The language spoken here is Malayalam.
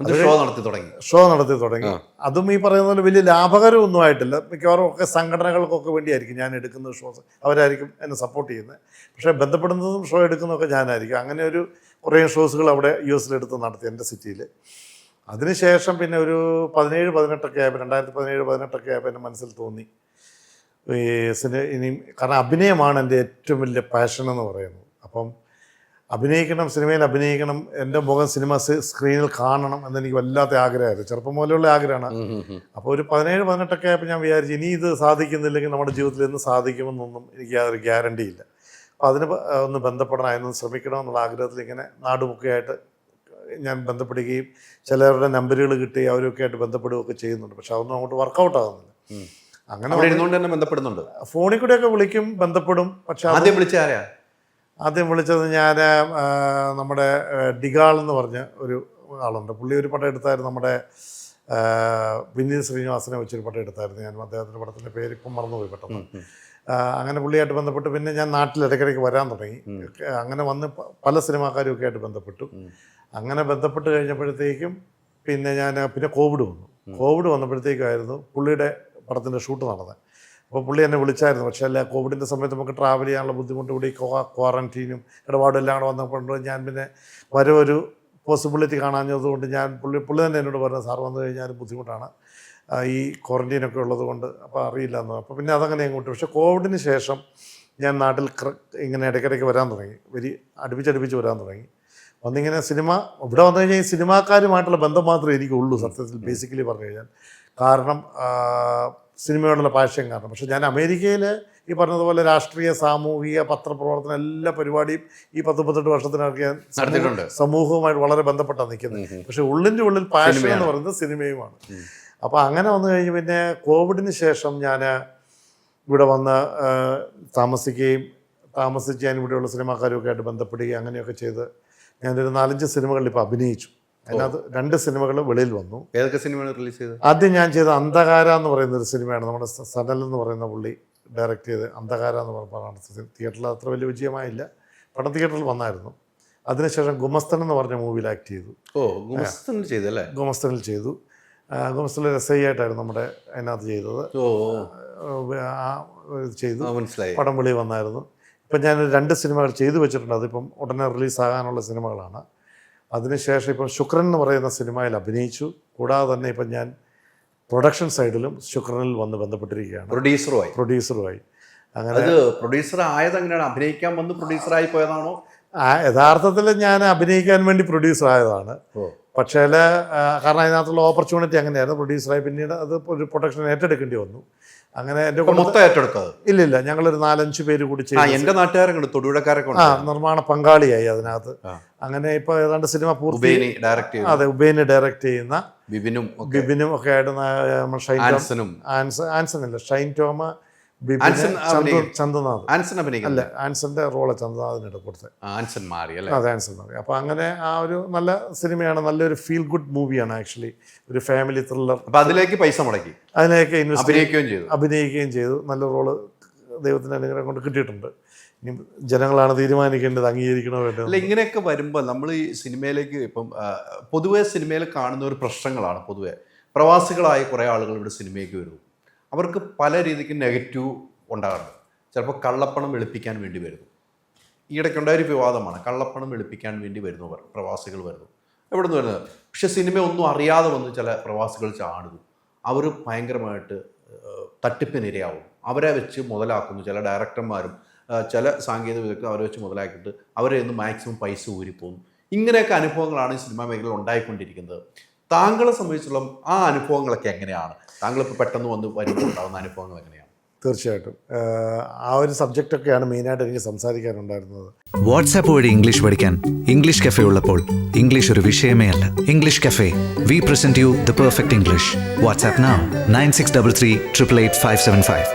ഷോ നടത്തി തുടങ്ങി. ഷോ നടത്തി തുടങ്ങി. അതും ഈ പറയുന്ന പോലെ വലിയ ലാഭകരമൊന്നും ആയിട്ടില്ല. മിക്കവാറും ഒക്കെ സംഘടനകൾക്കൊക്കെ വേണ്ടിയായിരിക്കും ഞാൻ എടുക്കുന്ന ഷോസ്. അവരായിരിക്കും എന്നെ സപ്പോർട്ട് ചെയ്യുന്നത് പക്ഷേ ബന്ധപ്പെടുന്നതും ഷോ എടുക്കുന്നതൊക്കെ ഞാനായിരിക്കും. അങ്ങനെ ഒരു കുറേ ഷോസുകൾ അവിടെ യു എസിലെടുത്ത് നടത്തി എന്റെ സിറ്റിയിൽ. അതിനുശേഷം പിന്നെ ഒരു പതിനേഴ് പതിനെട്ടൊക്കെ ആയപ്പോൾ രണ്ടായിരത്തി പതിനേഴ് പതിനെട്ടൊക്കെ ആയപ്പോൾ എന്റെ മനസ്സിൽ തോന്നി. ഈ സിനി ഇനിയും കാരണം അഭിനയമാണ് എന്റെ ഏറ്റവും വലിയ പാഷൻ എന്ന് പറയുന്നത്. അപ്പം അഭിനയിക്കണം സിനിമയിൽ അഭിനയിക്കണം എന്റെ മുഖം സിനിമ സ്ക്രീനിൽ കാണണം എന്നെനിക്ക് വല്ലാത്ത ആഗ്രഹമായിരുന്നു. ചെറുപ്പം മുതലുള്ള ആഗ്രഹമാണ്. അപ്പോൾ ഒരു പതിനേഴ് പതിനെട്ടൊക്കെ ആയപ്പോൾ ഞാൻ വിചാരിച്ചു ഇനി ഇത് സാധിക്കുന്നില്ലെങ്കിൽ നമ്മുടെ ജീവിതത്തിൽ ഇന്ന് സാധിക്കുമെന്നൊന്നും എനിക്ക് യാതൊരു ഗ്യാരണ്ടി ഇല്ല. അപ്പോൾ അതിന് ഒന്ന് ബന്ധപ്പെടണം അതിനൊന്ന് ശ്രമിക്കണം എന്നുള്ള ആഗ്രഹത്തിൽ ഇങ്ങനെ നാടുമൊക്കെയായിട്ട് ഞാൻ ബന്ധപ്പെടുകയും ചിലവരുടെ നമ്പറുകൾ കിട്ടി അവരൊക്കെ ആയിട്ട് ബന്ധപ്പെടുകയൊക്കെ ചെയ്യുന്നുണ്ട്. പക്ഷെ അതൊന്നും അങ്ങോട്ട് വർക്കൗട്ട് ആകുന്നില്ല അങ്ങനെ ഇരുന്നുകൊണ്ട് തന്നെ ബന്ധപ്പെടുന്നുണ്ട്. ഫോണിൽ കൂടെയൊക്കെ വിളിക്കും ബന്ധപ്പെടും. പക്ഷെ ആദ്യം വിളിച്ച ആരാ? ആദ്യം വിളിച്ചത് ഞാൻ നമ്മുടെ ഡിഗാൾ എന്ന് പറഞ്ഞ ഒരു ആളുണ്ട്. പുള്ളി ഒരു പടം എടുത്തായിരുന്നു നമ്മുടെ വിനീത് ശ്രീനിവാസനെ വെച്ചൊരു പടം എടുത്തായിരുന്നു ഞാൻ. അദ്ദേഹത്തിന്റെ പടത്തിന്റെ പേര് ഇപ്പം മറന്നുപോയി പെട്ടെന്ന്. അങ്ങനെ പുള്ളിയായിട്ട് ബന്ധപ്പെട്ട് പിന്നെ ഞാൻ നാട്ടിൽ ഇടയ്ക്കിടയ്ക്ക് വരാൻ തുടങ്ങി. അങ്ങനെ വന്ന് പല സിനിമാക്കാരും ഒക്കെ ആയിട്ട് ബന്ധപ്പെട്ടു. അങ്ങനെ ബന്ധപ്പെട്ട് കഴിഞ്ഞപ്പോഴത്തേക്കും പിന്നെ ഞാൻ പിന്നെ കോവിഡ് വന്നു. കോവിഡ് വന്നപ്പോഴത്തേക്കായിരുന്നു പുള്ളിയുടെ പടത്തിന്റെ ഷൂട്ട് നടന്നത്. അപ്പോൾ പുള്ളി എന്നെ വിളിച്ചായിരുന്നു. പക്ഷേ അല്ല കോവിഡിന്റെ സമയത്ത് നമുക്ക് ട്രാവൽ ചെയ്യാനുള്ള ബുദ്ധിമുട്ട് കൂടി ക്വാറന്റീനും ഇടപാടും എല്ലാം കൂടെ വന്നപ്പോഴും ഞാൻ പിന്നെ വരവൊരു പോസിബിലിറ്റി കാണാഞ്ഞതുകൊണ്ട് ഞാൻ പുള്ളി പുള്ളി തന്നെ എന്നോട് പറഞ്ഞു സാർ വന്നു കഴിഞ്ഞാൽ ബുദ്ധിമുട്ടാണ്. ഈ ക്വാറന്റീനൊക്കെ ഉള്ളതുകൊണ്ട് അപ്പോൾ അറിയില്ല എന്ന്. അപ്പോൾ പിന്നെ അതങ്ങനെ അങ്ങോട്ട്. പക്ഷേ കോവിഡിന് ശേഷം ഞാൻ നാട്ടിൽ ഇങ്ങനെ ഇടയ്ക്കിടയ്ക്ക് വരാൻ തുടങ്ങി. വരി അടുപ്പിച്ചടുപ്പിച്ച് വരാൻ തുടങ്ങി. വന്നിങ്ങനെ സിനിമ ഇവിടെ വന്നു കഴിഞ്ഞാൽ ഈ സിനിമാക്കാരുമായിട്ടുള്ള ബന്ധം മാത്രമേ എനിക്കുള്ളൂ സത്യത്തിൽ ബേസിക്കലി പറഞ്ഞു കഴിഞ്ഞാൽ. കാരണം സിനിമയോടുള്ള പാഷൻ കാരണം. പക്ഷേ ഞാൻ അമേരിക്കയിൽ ഈ പറഞ്ഞതുപോലെ രാഷ്ട്രീയ സാമൂഹിക പത്രപ്രവർത്തനം എല്ലാ പരിപാടിയും ഈ പത്ത് പത്തെട്ട് വർഷത്തിനൊക്കെ ഞാൻ നടത്തിയിട്ടുണ്ട്. സമൂഹവുമായിട്ട് വളരെ ബന്ധപ്പെട്ടാണ് നിൽക്കുന്നത്. പക്ഷേ ഉള്ളിന്റെ ഉള്ളിൽ പാഷൻ എന്ന് പറയുന്നത് സിനിമയുമാണ്. അപ്പോൾ അങ്ങനെ വന്നു കഴിഞ്ഞ് പിന്നെ കോവിഡിന് ശേഷം ഞാൻ ഇവിടെ വന്ന് താമസിക്കുകയും താമസിച്ച് ഞാൻ ഇവിടെയുള്ള സിനിമാക്കാരുമൊക്കെ ആയിട്ട് ബന്ധപ്പെടുകയും അങ്ങനെയൊക്കെ ചെയ്ത് ഞാനൊരു നാലഞ്ച് സിനിമകളിൽ ഇപ്പോൾ അഭിനയിച്ചു. അതിനകത്ത് രണ്ട് സിനിമകൾ വെളിയിൽ വന്നു. ഏതൊക്കെ സിനിമകൾ റിലീസ് ചെയ്തത്? ആദ്യം ഞാൻ ചെയ്ത അന്ധകാര എന്ന് പറയുന്ന ഒരു സിനിമയാണ്. നമ്മുടെ സനൽ എന്ന് പറയുന്ന പുള്ളി ഡയറക്റ്റ് ചെയ്ത് അന്ധകാര എന്ന് പറഞ്ഞ തിയേറ്ററിൽ അത്ര വലിയ വിജയമായില്ല. പടം തിയേറ്ററിൽ വന്നായിരുന്നു. അതിനുശേഷം ഗുമസ്തൻ എന്ന് പറഞ്ഞ മൂവിയിൽ ആക്ട് ചെയ്തു. ഓ ഗുമസ്തൻ ചെയ്തല്ലേ? ഗുമസ്തനിൽ ചെയ്തു. ഗുമസ്തനിൽ എസ് ഐ ആയിട്ടായിരുന്നു നമ്മുടെ അതിനകത്ത് ചെയ്തത്. ഓ ചെയ്തു. മനസ്സിലായി. പടം വെളി വന്നായിരുന്നു. ഇപ്പം ഞാൻ രണ്ട് സിനിമകൾ ചെയ്തു വെച്ചിട്ടുണ്ട്. അതിപ്പം ഉടനെ റിലീസാകാനുള്ള സിനിമകളാണ്. അതിനുശേഷം ഇപ്പം ശുക്രൻ എന്ന് പറയുന്ന സിനിമയിൽ അഭിനയിച്ചു. കൂടാതെ തന്നെ ഇപ്പം ഞാൻ പ്രൊഡക്ഷൻ സൈഡിലും ശുക്രനിൽ വന്ന് ബന്ധപ്പെട്ടിരിക്കുകയാണ്. പ്രൊഡ്യൂസറുമായി. പ്രൊഡ്യൂസറുമായി. അങ്ങനെ അത് പ്രൊഡ്യൂസർ ആയത് എങ്ങനെയാണ്? അഭിനയിക്കാൻ വന്ന് പ്രൊഡ്യൂസറായി പോയതാണോ? യഥാർത്ഥത്തിൽ ഞാൻ അഭിനയിക്കാൻ വേണ്ടി പ്രൊഡ്യൂസർ ആയതാണ് പക്ഷേ കാരണം അതിനകത്തുള്ള ഓപ്പർച്യൂണിറ്റി അങ്ങനെയായിരുന്നു. പ്രൊഡ്യൂസറായി പിന്നീട് അത് ഒരു പ്രൊട്ടക്ഷൻ ഏറ്റെടുക്കേണ്ടി വന്നു. അങ്ങനെ എന്റെ ഇപ്പൊ മൊത്തം ഏറ്റെടുത്തത്? ഇല്ലില്ല ഞങ്ങളൊരു നാലഞ്ച് പേര് കൂടി ചെയ്തു എന്റെ നാട്ടുകാരൊക്കെ തൊടുപുഴക്കാരൊക്കെ ആ നിർമ്മാണ പങ്കാളിയായി അതിനകത്ത്. അങ്ങനെ ഇപ്പോൾ ഏതാണ്ട് സിനിമ പൂർത്തി ഡയറക്റ്റ് അതെ ഉബേനി ഡയറക്റ്റ് ചെയ്യുന്ന ബിബിനും ഒക്കെ. ബിബിനും ഒക്കെ ആയിട്ട് ഷൈൻ ടോം ആൻസനും ആൻസൺ ആൻസൺ അല്ല ഷൈൻ ടോമ ആൻസൺ അല്ല ആൻസന്റെ റോൾ ചന്തുനാഥിന് കൊടുത്തത് ആൻസൺ മാറി അല്ലേ? അതെ ആൻസൺ മാറി. അപ്പോൾ അങ്ങനെ ആ ഒരു നല്ല സിനിമയാണ് നല്ലൊരു ഫീൽ ഗുഡ് മൂവിയാണ് ആക്ച്വലി ഒരു ഫാമിലി ത്രില്ലർ അപ്പൊ അതിലേക്ക് പൈസ മുടക്കി. അതിലേക്ക് ഇൻവെസ്റ്റ് അഭിനയിക്കുകയും ചെയ്തു. അഭിനയിക്കുകയും ചെയ്തു. നല്ല റോൾ ദൈവത്തിന്റെ അനുഗ്രഹം കൊണ്ട് കിട്ടിയിട്ടുണ്ട്. ഇനി ജനങ്ങളാണ് തീരുമാനിക്കേണ്ടത് അംഗീകരിക്കണോ വേണ്ടത് അല്ല ഇങ്ങനെയൊക്കെ വരുമ്പോൾ നമ്മൾ ഈ സിനിമയിലേക്ക് ഇപ്പം പൊതുവേ പൊതുവെ സിനിമയിൽ കാണുന്ന ഒരു പ്രശ്നങ്ങളാണ് പൊതുവെ. പ്രവാസികളായ കുറേ ആളുകൾ ഇവിടെ സിനിമയ്ക്ക് വരുന്നു. അവർക്ക് പല രീതിക്ക് നെഗറ്റീവ് ഉണ്ടാകാറുണ്ട്. ചിലപ്പോൾ കള്ളപ്പണം വെളുപ്പിക്കാൻ വേണ്ടി വരുന്നു. ഈയിടയ്ക്കുണ്ടായ വിവാദമാണ്. കള്ളപ്പണം വെളുപ്പിക്കാൻ വേണ്ടി വരുന്നവർ പ്രവാസികൾ വരുന്നു. എവിടെ നിന്ന് വരുന്നത്? പക്ഷെ സിനിമ ഒന്നും അറിയാതെ വന്ന് ചില പ്രവാസികൾ ചാടുന്നു. അവർ ഭയങ്കരമായിട്ട് തട്ടിപ്പിനിരയാവും. അവരെ വെച്ച് മുതലാക്കുന്നു. ചില ഡയറക്ടർമാരും ചില സാങ്കേതിക വിദഗ്ധർ അവരെ വെച്ച് മുതലാക്കിയിട്ട് അവരെ നിന്ന് മാക്സിമം പൈസ ഊരിപ്പോകുന്നു. ഇങ്ങനെയൊക്കെ അനുഭവങ്ങളാണ് ഈ സിനിമാ മേഖലയിൽ ഉണ്ടായിക്കൊണ്ടിരിക്കുന്നത്. താങ്കളെ സംബന്ധിച്ചുള്ള ആ അനുഭവങ്ങളൊക്കെ എങ്ങനെയാണ്? താങ്കൾ ഇപ്പോൾ പെട്ടെന്ന് വന്ന് വരുമ്പോൾ ഉണ്ടാകുന്ന അനുഭവങ്ങൾ എങ്ങനെയാണ്? തീർച്ചയായിട്ടും. ആ ഒരു സബ്ജക്റ്റൊക്കെയാണ് മെയിനായിട്ട് എനിക്ക് സംസാരിക്കാനുണ്ടായിരുന്നത്. വാട്സാപ്പ് വഴി ഇംഗ്ലീഷ് പഠിക്കാൻ ഇംഗ്ലീഷ് കഫേ ഉള്ളപ്പോൾ ഇംഗ്ലീഷ് ഒരു വിഷയമേ അല്ല. English cafe we present you the perfect English WhatsApp nine six double three triple eight five seven five